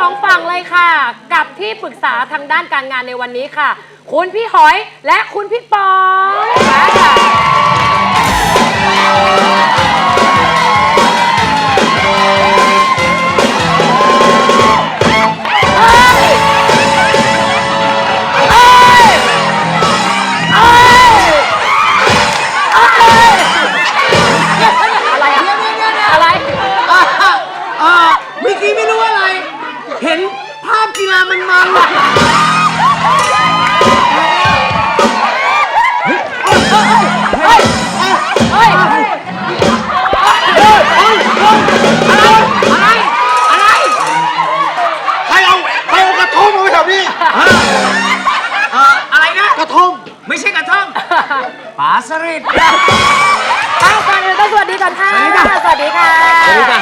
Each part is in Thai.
สองฝั่งเลยค่ะ กับที่ปรึกษาทางด้านการงานในวันนี้ค่ะ คุณพี่หอยและคุณพี่ปอยค่ะอะไร มันมันใครเอาใครเอากระทงมาไว้แถวนี้เอออะไรนะ กระทงไม่ใช่กระท่อมปลาสลิด อ้าวก่อนอื่นต้องสวัสดีก่อนค่ะ สวัสดีค่ะ สวัสดีค่ะ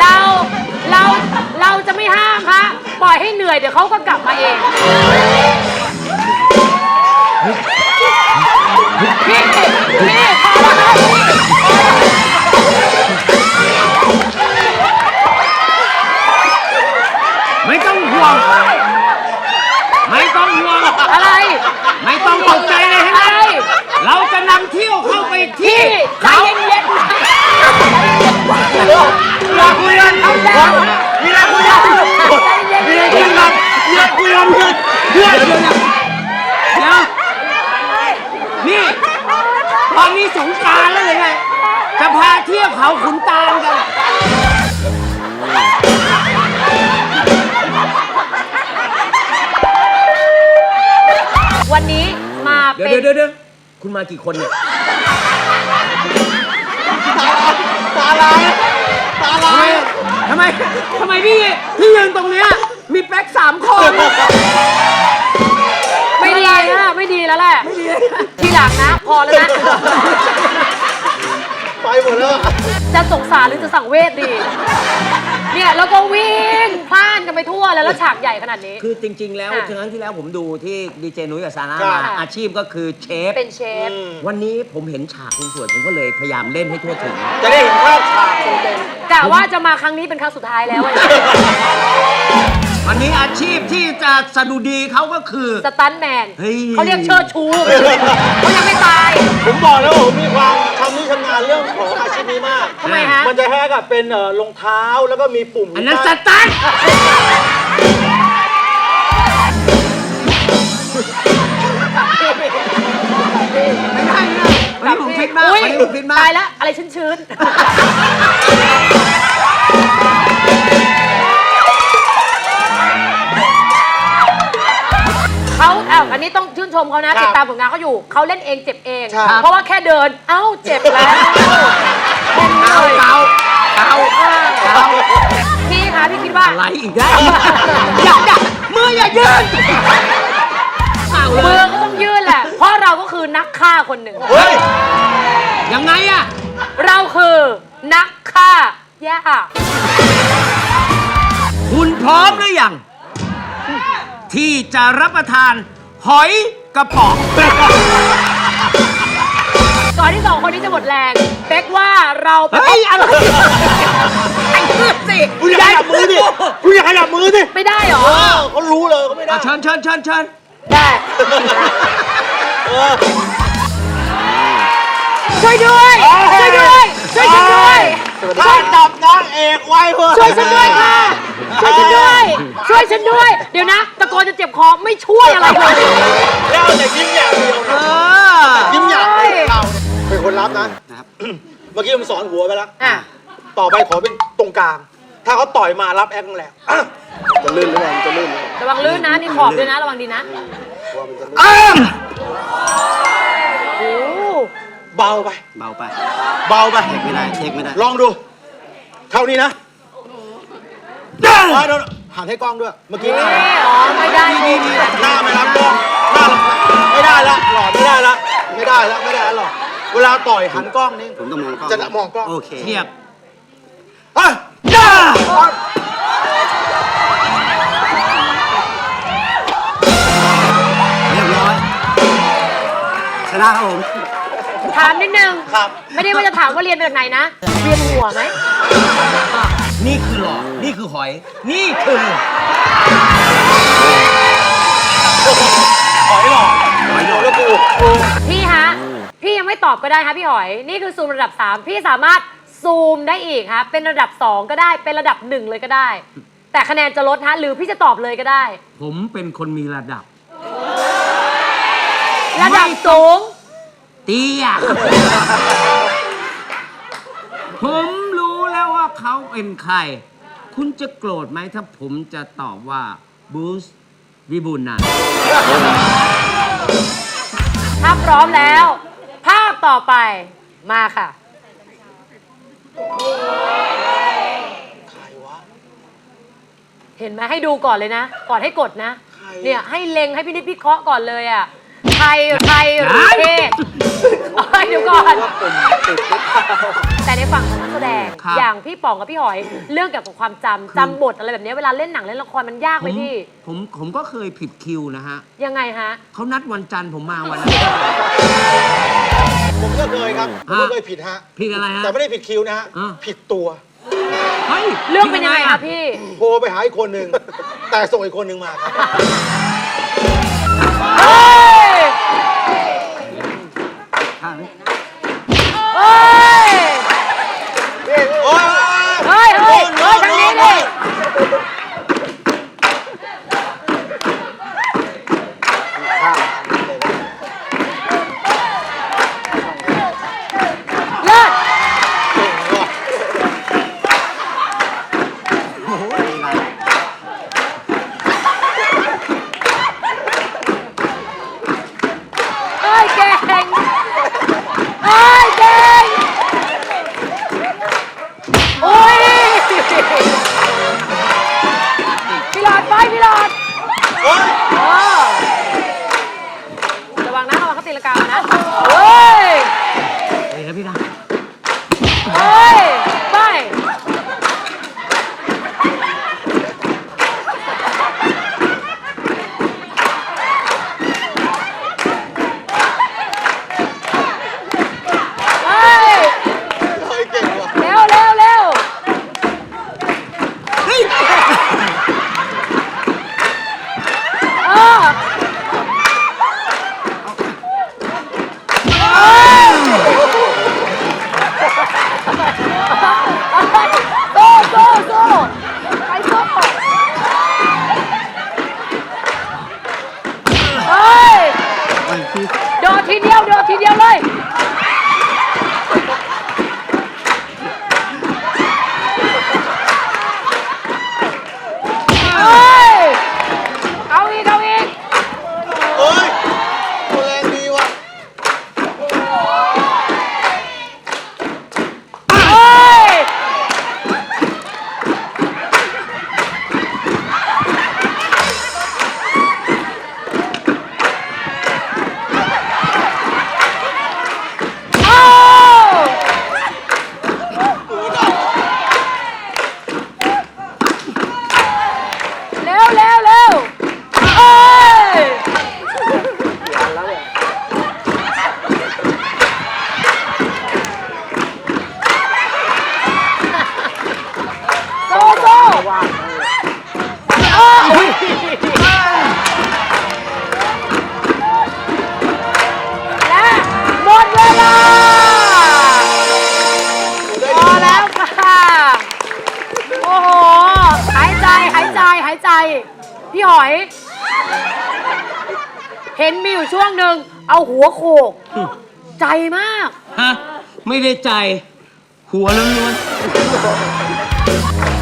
เราเราเราจะไม่ห้ามฮะปล่อยให้เหนื่อยเดี๋ยวเขาก็กลับมาเองพี่พี่พอแล้ว คุณมากี่คนเนี่ย ตาลายตาลายทำไม ทำไมพี่พี่ยืนตรงเนี้ยมีแป๊กสามคน ไม่ดีนะไม่ดีแล้วแหละไม่ดีทีหลังนะ พอแล้วนะ ไปหมดแล้วอะจะสงสารหรือจะสั่งเวทดี เนี่ยแล้วก็วิ่งพล่านกันไปทั่วเลยแล้วฉากใหญ่ขนาดนี้ คือจริง ๆ แล้วค่ะครั้งที่แล้วผมดูที่ดีเจนุ้ยกับซาร่าค่ะมาอาชีพก็คือเชฟ เป็นเชฟอืมวันนี้ผมเห็นฉากสวยๆผมก็เลยพยายามเล่นให้ทั่วถึง จะได้เห็นภาพฉากเต็มกะว่าจะมาครั้งนี้เป็นครั้งสุดท้ายแล้วอะ วันนี้อาชีพที่จะสะดุดีเขาก็คือ สตันแมนเฮ้ย เขาเรียกเชิดชูเขายังไม่ตายๆผมบอกแล้วว่าผมมีความชำนิชำนาญเรื่องของอาชีพนี้มาก ทำไมฮะ มันจะแฮกกับเป็นเอ่อรองเท้าแล้วก็มีปุ่มอันนั้นสข้างตันไม่ได้ไม่ได้วันนี้ผมฟิตมากอุ๊ยวันนี้ผมฟิตมาก ตายแล้ว อะไรชื้นๆ นนี้ต้องชื่นชมเขานะติดตามผลงานเขาอยู่เขาเล่นเองเจ็บเอง ใช่ เพราะว่าแค่เดิน เอ้าเจ็บแล้วแค่นี้เกาเลยเกาเกาเกาพี่คะพี่คิดว่าอะไรอีกได้อย่าอย่ามืออย่ายืนเอาเลมือยก็ต้องยื่นแหละ เพราะเราก็คือนักฆ่าคนหนึ่ง เฮ้ย ยังไงอะเราคือนักฆ่าย่าคุณพร้อมหรือยัง ที่จะรับประทาน หอยกระป๋อง ก่อนที่สองคนนี้จะหมดแรงเป๊กว่าเราไปเฮ้ยอะไรไอ้เพื่อนสิคุณอย่าขยับมือดิคุณอย่าขยับมือดิไม่ได้เหรอ เออเขารู้เลยเขาไม่ได้อะเชิญเชิญเชิญเชิญได้เออช่วยด้วย ช่วยด้วย ช่วยฉันด้วย ถ้าจับนางเอกไว้เพื่อช่วยฉันด้วยค่ะ ช่วยฉันด้วย ช่วยฉันด้วย เดี๋ยวนะ ตะโกนจะเจ็บคอไม่ช่วยอะไรเลยแล้วแต่ยิ้มอย่างเดียวเอนะอยิ้มอย่างเดียวเราเป็นคนรับนะเมื่อกี้ผมสอนหัวไปแล้วอะต่อไปขอเป็นตรงกลาง ถ้าเขาต่อยมารับแอคแหลกอะจะลื่นหรือเปล่าจะลื่นหรือเปล่าระวังลื่นนะนี่ขอบด้วยนะ ระวังดีนะว่ามันจะลื่นอ้ามโอ้เบาไป เบาไป เบาไปเช็คไม่ได้เช็คไม่ได้ ลองดู เท่านี้นะ้าหันให้กล้องด้วย เมื่อกี้หน้าอ๋อไม่ได้นี่นี่หน้าไม่รับกล้องหน้าไม่ได้ละหลอดไม่ได้ละไม่ได้ละไม่ได้ลหล่อเวลาต่อยหันกล้องนี่ผมต้องมองกล้องจะมองกล้องโอเคเทียบอะย่เรียบร้อยชนะครับผมถามนิดนึง ครับ ไม่ได้ว่าจะถามว่าเรียนมาจกไหนนะ เรียนหัวไหม นี่คือหลอดนี่คือหอย นี่คือ หอยหลอกหอยหลอกแล้วกูพี่ฮะ พี่ยังไม่ตอบก็ได้ฮะพี่หอย นี่คือซูมระดับ 3 พี่สามารถซูมได้อีกฮะเป็นระดับ 2 ก็ได้ เป็นระดับ 1 เลยก็ได้ แต่คะแนนจะลดฮะ หรือพี่จะตอบเลยก็ได้ ผมเป็นคนมีระดับ ระดับสูง เตี้ยผมรู้แล้วว่า เขาเป็นใคร คุณจะโกรธไหมถ้าผมจะตอบว่าบูสวิบูลย์นันท์ถ้าพร้อมแล้ว ภาพต่อไปมาค่ะ ใครวะ เห็นไหมให้ดูก่อนเลยนะ ก่อนให้กดนะใครเนี่ยให้เล็งให้พี่นิดพิเคราะห์ก่อนเลยอะไทยไทยหรือเทศ เอ้ยเดี๋ยวก่อน ว่าผมติดหรือเปล่าแต่ในฝั่งของนักแสดง ครับ อย่างพี่ป๋องกับพี่หอย เรื่องเกี่ยวกับความจำจำบทอะไรแบบนี้เวลาเล่นหนังเล่นละครมันยากไหผมมพี่ ผมผมก็เคยผิดคิวนะฮะยังไงฮะ เขานัดวันจันทร์ผมมาวันนั้นผมก็เคยครับ ผมก็เคยผิดฮะ ผิดอะไรฮะแต่ไม่ได้ผิดคิวนะฮะ อ่า ผิดตัวเฮ้ยเรื่องเป็นยังไงคะพี่ โทรไปหาอีกคนหนึ่ง แต่ส่งอีกคนหนึ่งมาครับ อย เห็นมีอยู่ช่วงหนึ่งเอาหัวโขก ใจมาก ฮะ ไม่ได้ใจ หัวล้วนๆ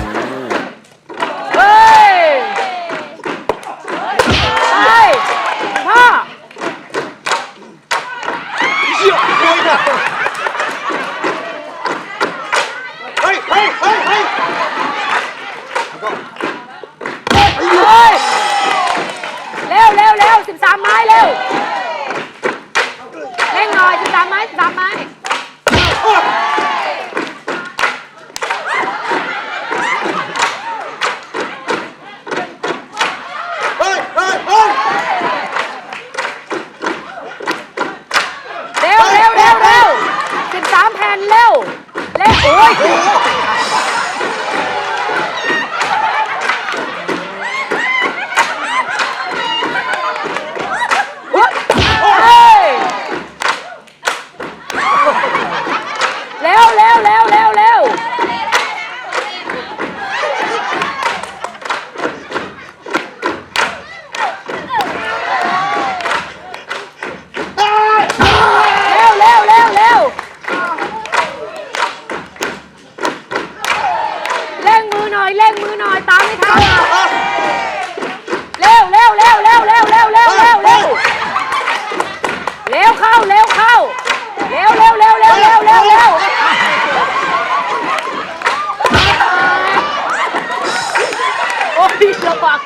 กวัก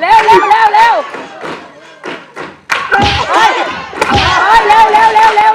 เร็วเร็วเร็วเร็วเฮ้ยเร็วเร็วเร็วเร็ว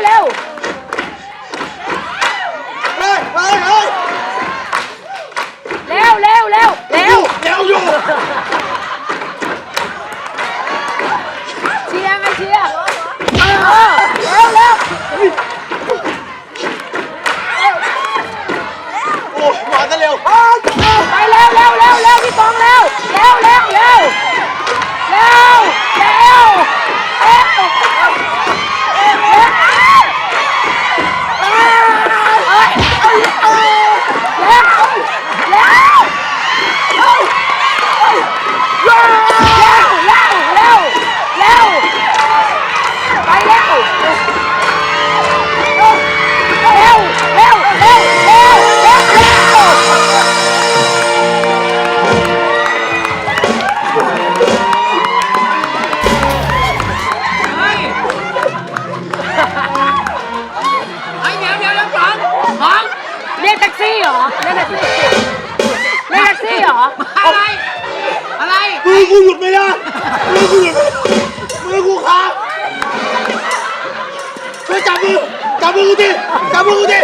รียกแท็กซี่เหรอเรียกแท็กซี่เรียกแท็กซี่เหรออะไร อะไรมือกูหยุดไม่ได้มือกูหยุดมือกูค้างช่วจับมือจับมือกูดิจับมือกูดิ